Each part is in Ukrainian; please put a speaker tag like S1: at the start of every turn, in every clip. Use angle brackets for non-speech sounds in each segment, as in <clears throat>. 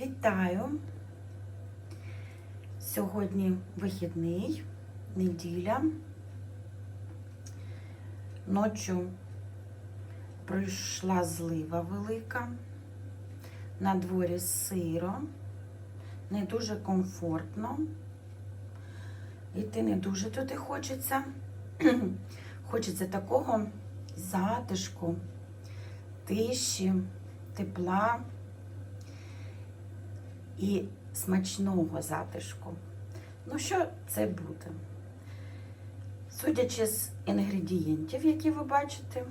S1: Вітаю! Сьогодні вихідний, неділя. Ночі прийшла злива велика. На дворі сиро, не дуже комфортно. Йти не дуже туди хочеться. <clears throat> Хочеться такого затишку, тиші, тепла і смачного затишку. Ну, що це буде? Судячи з інгредієнтів, які ви бачите,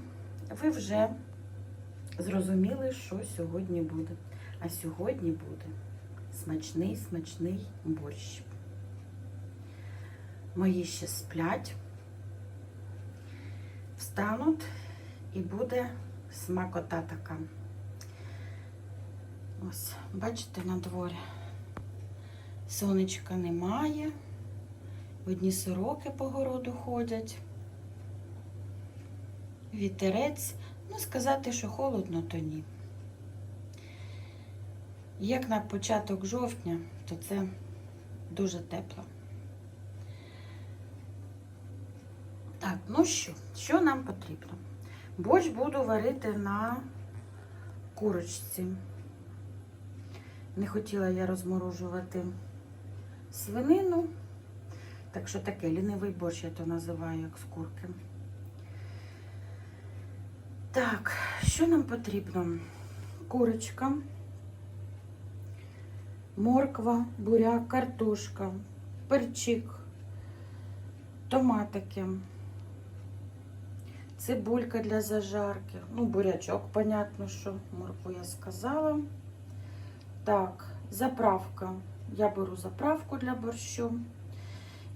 S1: ви вже зрозуміли, що сьогодні буде. А сьогодні буде смачний, смачний борщ. Мої ще сплять, встануть і буде смакота така. Ось, бачите, на дворі сонечка немає. Одні сороки по городу ходять. Вітерець. Ну, сказати, що холодно, то ні. Як на початок жовтня, то це дуже тепло. Так, ну що, що нам потрібно? Борщ буду варити на курочці. Не хотіла я розморожувати свинину. Так що таке лінивий борщ, я то називаю, як з курки. Так, що нам потрібно? Курочка, морква, буряк, картошка, перчик, томатики, цибулька для зажарки. Ну, бурячок, понятно, що моркву я сказала. Так, заправка. Я беру заправку для борщу.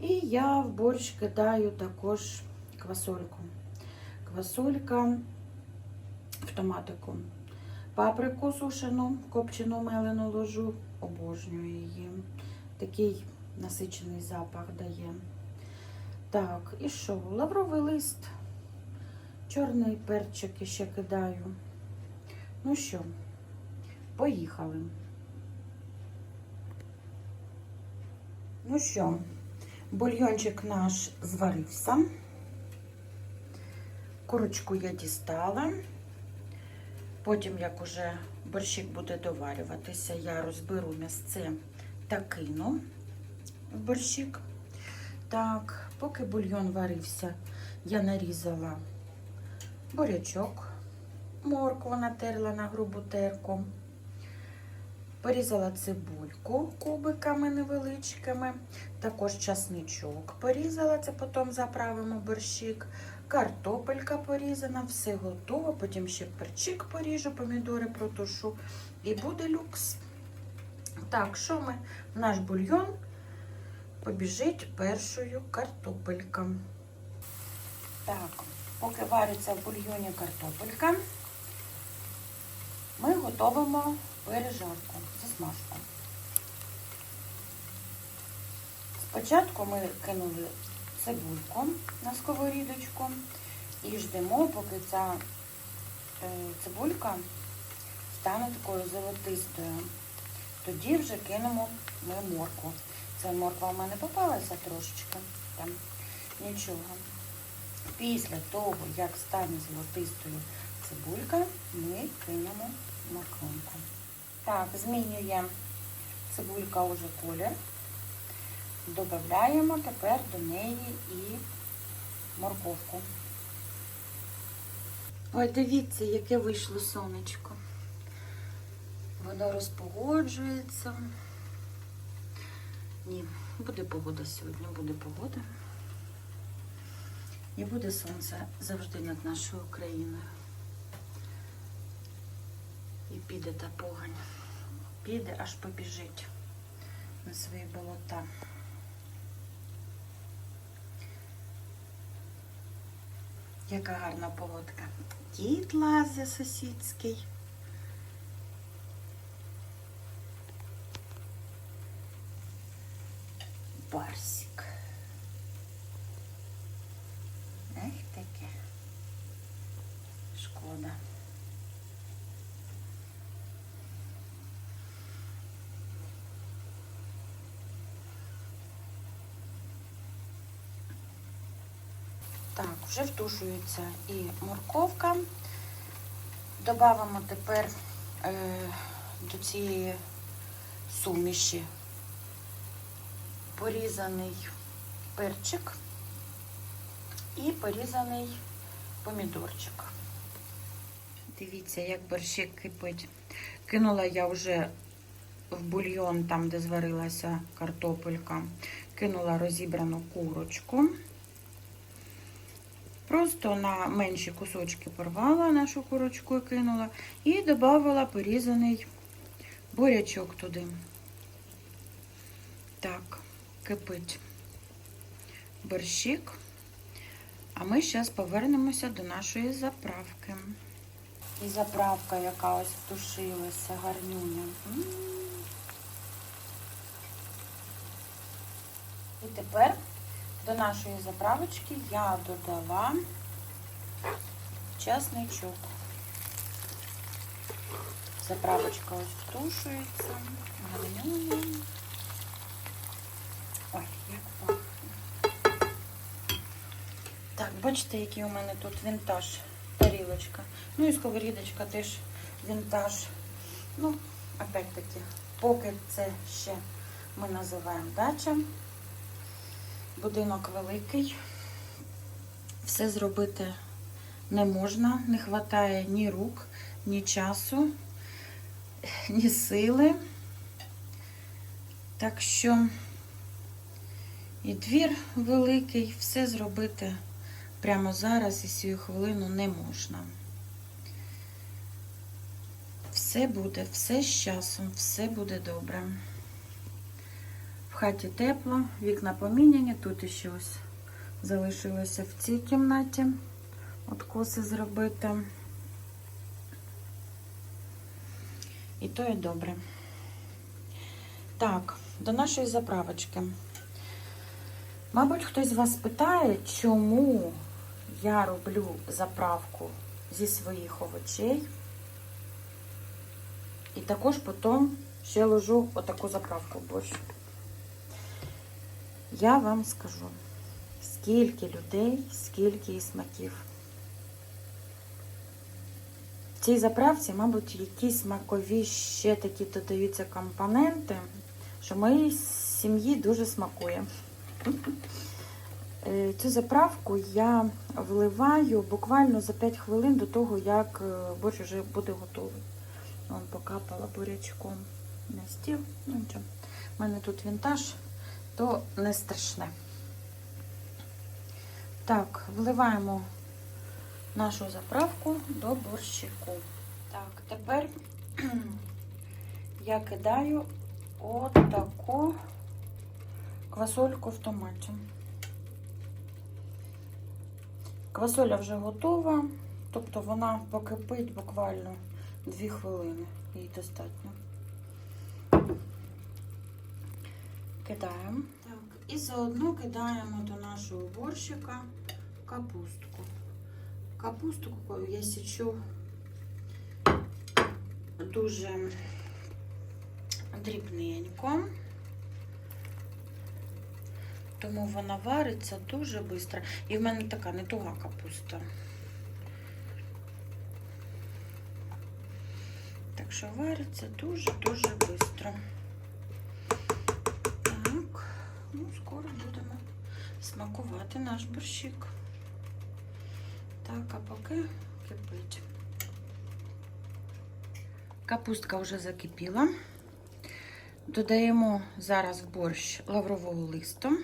S1: І я в борщ кидаю також квасольку. Квасолька в томатику. Паприку сушену, копчену мелену ложу, обожнюю її. Такий насичений запах дає. Так, і що? Лавровий лист, чорний перчик ще кидаю. Ну що, поїхали. Ну що, бульйончик наш зварився. Курочку я дістала. Потім, як уже борщик буде доварюватися, я розберу м'ясце та кину в борщик. Так, поки бульйон варився, я нарізала бурячок, моркву натерла на грубу терку. Порізала цибульку кубиками невеличкими, також часничок порізала, це потім заправимо борщик, картопелька порізана, все готово. Потім ще перчик поріжу, помідори протушу і буде люкс. Так, що ми? Наш бульйон побіжить першою картопелька. Так, поки вариться в бульйоні картопелька, ми готуємо пережарку, засмажку. Спочатку ми кинули цибульку на сковорідочку і ждемо, поки ця е, цибулька стане такою золотистою. Тоді вже кинемо ми моркву. Це морква в мене попалася трошечки, там нічого. Після того, як стане золотистою цибулька, ми кинемо морквинку. Так, змінює цибулька уже колір. Додаємо тепер до неї і морковку. Ой, дивіться, яке вийшло сонечко. Воно розпогоджується. Ні, буде погода сьогодні, буде погода. І буде сонце завжди над нашою Україною. І піде та погань. Піде, аж побіжить на свої болота. Яка гарна погодка. Кіт лазе сусідський. Так, вже втушується і морковка. Добавимо тепер е, до цієї суміші порізаний перчик і порізаний помідорчик. Дивіться, як борщик кипить. Кинула я вже в бульйон, там, де зварилася картопелька, кинула розібрану курочку. Просто на менші кусочки порвала нашу курочку і кинула. І додавала порізаний бурячок туди. Так, кипить борщик. А ми зараз повернемося до нашої заправки. І заправка, яка ось втушилася, гарнюня. І тепер до нашої заправочки я додала часничок. Заправочка ось втушується. Гарнюня. Ой, як пахне. Так, бачите, який у мене тут вінтаж, тарілочка. Ну і сковорідочка теж вінтаж. Ну, опять-таки, поки це ще ми називаємо дача. Будинок великий. Все зробити не можна, не вистачає ні рук, ні часу, ні сили. Так що і двір великий, все зробити прямо зараз і сію хвилину не можна. Все буде, все з часом, все буде добре. Хаті тепло, вікна поміняні, тут ще ось залишилося в цій кімнаті откоси зробити. І то і добре. Так, до нашої заправочки. Мабуть, хтось з вас питає, чому я роблю заправку зі своїх овочей. І також потім ще ложу отаку заправку в борщ. Я вам скажу, скільки людей, скільки і смаків. В цій заправці, мабуть, якісь смакові ще такі додаються компоненти, що моїй сім'ї дуже смакує. Е, Цю заправку я вливаю буквально за 5 хвилин до того, як е, борщ вже буде готовий. Вон покапала бурячком на стіл. Ну. У мене тут вінтаж, то не страшне. Так, вливаємо нашу заправку до борщику. Так, тепер <clears throat> я кидаю отаку квасольку в томаті. Квасоля вже готова, тобто вона покипить буквально 2 хвилини. Їй достатньо. Кидаємо. Так, і заодно кидаємо до нашого борщика капустку. Капустку я січу дуже дрібненько, тому вона вариться дуже швидко. І в мене така не туга капуста. Так що вариться дуже-дуже швидко. Так, ну, скоро будемо смакувати наш борщик. Так, а поки кипить. Капустка вже закипіла. Додаємо зараз в борщ лаврового листу.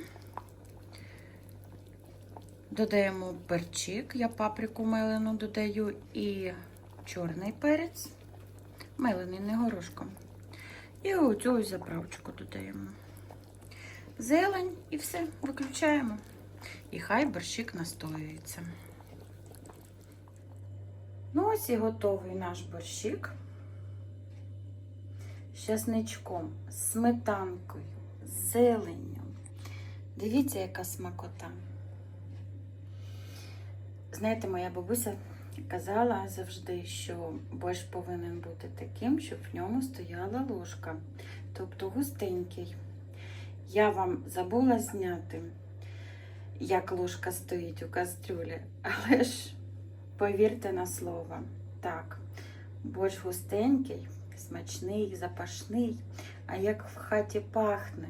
S1: Додаємо перчик, я паприку мелену додаю і чорний перець. Мелений, не горошком. І оцю заправочку додаємо. Зелень і все, виключаємо. І хай борщик настоюється. Ну, ось і готовий наш борщик. З часничком, сметанкою, зеленню. Дивіться, яка смакота. Знаєте, моя бабуся казала завжди, що борщ повинен бути таким, щоб в ньому стояла ложка, тобто густенький. Я вам забула зняти як ложка стоїть у кастрюлі, <laughs> але ж повірте на слово. Так, борщ густенький, смачний, запашний, а як в хаті пахне.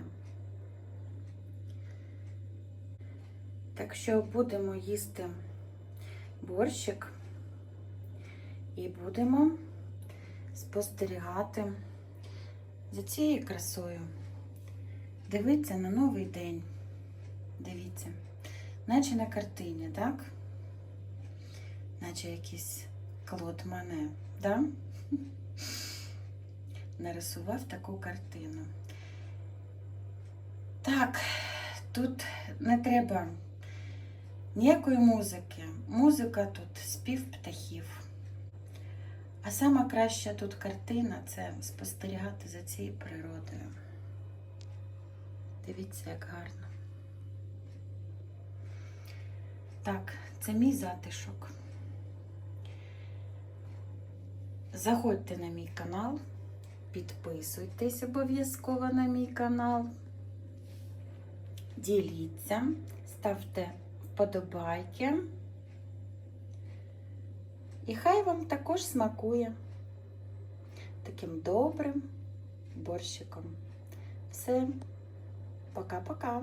S1: Так що будемо їсти борщик і будемо спостерігати за цією красою. Дивіться на новий день. Дивіться, наче на картині, так? Наче якийсь Клод Мане, да? <laughs> Нарисував таку картину. Так, тут не треба ніякої музики. Музика тут спів птахів. А сама краща тут картина це спостерігати за цією природою. Дивіться, як гарно. Так, це мій затишок. Заходьте на мій канал, підписуйтесь обов'язково на мій канал, діліться, ставте вподобайки. І хай вам також смакує таким добрим борщиком. Все, пока-пока.